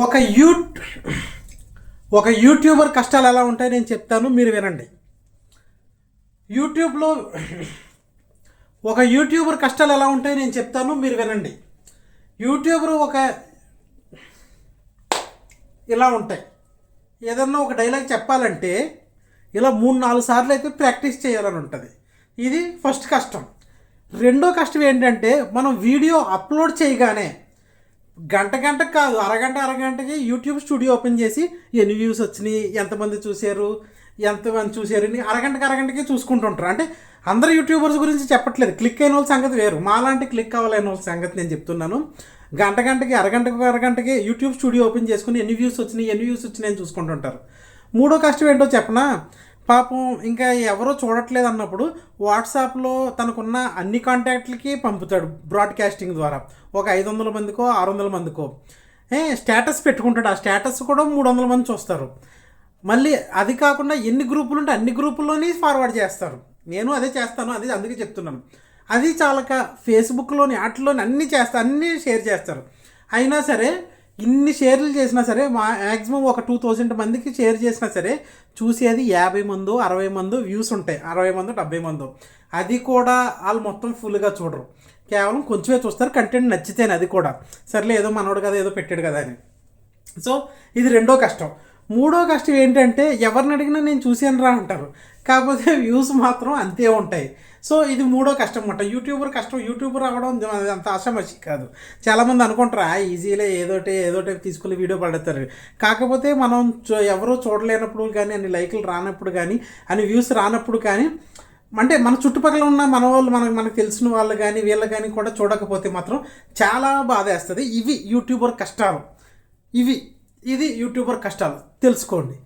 ఒక యూ ఒక యూట్యూబర్ కష్టాలు ఎలా ఉంటాయి నేను చెప్తాను మీరు వినండి. యూట్యూబ్లో ఒక యూట్యూబర్ కష్టాలు ఎలా ఉంటాయి నేను చెప్తాను మీరు వినండి. యూట్యూబర్ ఒక ఇలా ఉంటాయి. ఏదన్నా ఒక డైలాగ్ చెప్పాలంటే ఇలా మూడు నాలుగు సార్లు అయితే ప్రాక్టీస్ చేయాలని ఉంటుంది. ఇది ఫస్ట్ కష్టం. రెండో కష్టం ఏంటంటే మనం వీడియో అప్లోడ్ చేయగానే గంట గంట కాదు అరగంట అరగంటకి యూట్యూబ్ స్టూడియో ఓపెన్ చేసి ఎన్ని వ్యూస్ వచ్చినాయి ఎంతమంది చూశారు ఎంతమంది చూశారు అని అరగంటకి అరగంటకి చూసుకుంటుంటారు. అంటే అందరు యూట్యూబర్స్ గురించి చెప్పట్లేదు. క్లిక్ అయిన వాళ్ళ సంగతి వేరు. మాలాంటి క్లిక్ కావాలని వాళ్ళ సంగతి నేను చెప్తున్నాను. గంట గంటకి అరగంటకి అరగంటకి యూట్యూబ్ స్టూడియో ఓపెన్ చేసుకుని ఎన్ని వ్యూస్ వచ్చినాయి ఎన్ని వ్యూస్ వచ్చినాయి అని చూసుకుంటుంటారు. మూడో కష్టం ఏంటో చెప్పనా? పాపం ఇంకా ఎవరో చూడట్లేదు అన్నప్పుడు వాట్సాప్లో తనకున్న అన్ని కాంటాక్ట్లకి పంపుతాడు బ్రాడ్కాస్టింగ్ ద్వారా. ఒక ఐదు వందల మందికో ఆరు వందల మందికో. ఏ స్టేటస్ పెట్టుకుంటాడు. ఆ స్టేటస్ కూడా మూడు వందల మంది చూస్తారు. మళ్ళీ అది కాకుండా ఎన్ని గ్రూపులు ఉంటే అన్ని గ్రూపుల్లోనే ఫార్వర్డ్ చేస్తారు. నేను అదే చేస్తాను అది అందుకే చెప్తున్నాను. అది చాలక ఫేస్బుక్లోని వాటిలోని అన్నీ చేస్తా అన్నీ షేర్ చేస్తారు. అయినా సరే ఇన్ని షేర్లు చేసినా సరే మా మ్యాక్సిమం ఒక టూ థౌజండ్ మందికి షేర్ చేసినా సరే చూసేది యాభై మందో అరవై మందో వ్యూస్ ఉంటాయి. అరవై మందో డెబ్బై మందో. అది కూడా వాళ్ళు మొత్తం ఫుల్గా చూడరు. కేవలం కొంచెమే చూస్తారు కంటెంట్ నచ్చితేనే అది కూడా. సర్లే ఏదో మనోడు కదా ఏదో పెట్టాడు కదా అని. సో ఇది రెండో కష్టం. మూడో కష్టం ఏంటంటే ఎవరిని అడిగినా నేను చూశాను రా అంటారు. కాకపోతే వ్యూస్ మాత్రం అంతే ఉంటాయి. సో ఇది మూడో కష్టం అన్నమాట. యూట్యూబర్ కష్టం యూట్యూబర్ అవ్వడం అంత ఆశామషి కాదు. చాలామంది అనుకుంటారు ఆ ఈజీలే ఏదోటి ఏదోటి తీసుకుని వీడియో పడతారు కాకపోతే మనం చూ- ఎవరో చూడలేనప్పుడు కానీ అన్ని లైకులు రానప్పుడు కానీ అని వ్యూస్ రానప్పుడు కానీ అంటే మన చుట్టుపక్కల ఉన్న మన వాళ్ళు మనకు మనకు తెలిసిన వాళ్ళు కానీ వీళ్ళు కానీ కూడా చూడకపోతే మాత్రం చాలా బాధ వేస్తుంది ఇవి యూట్యూబర్ కష్టాలు. ఇవి. ఇది యూట్యూబర్ కష్టాలు. తెలుసుకోండి.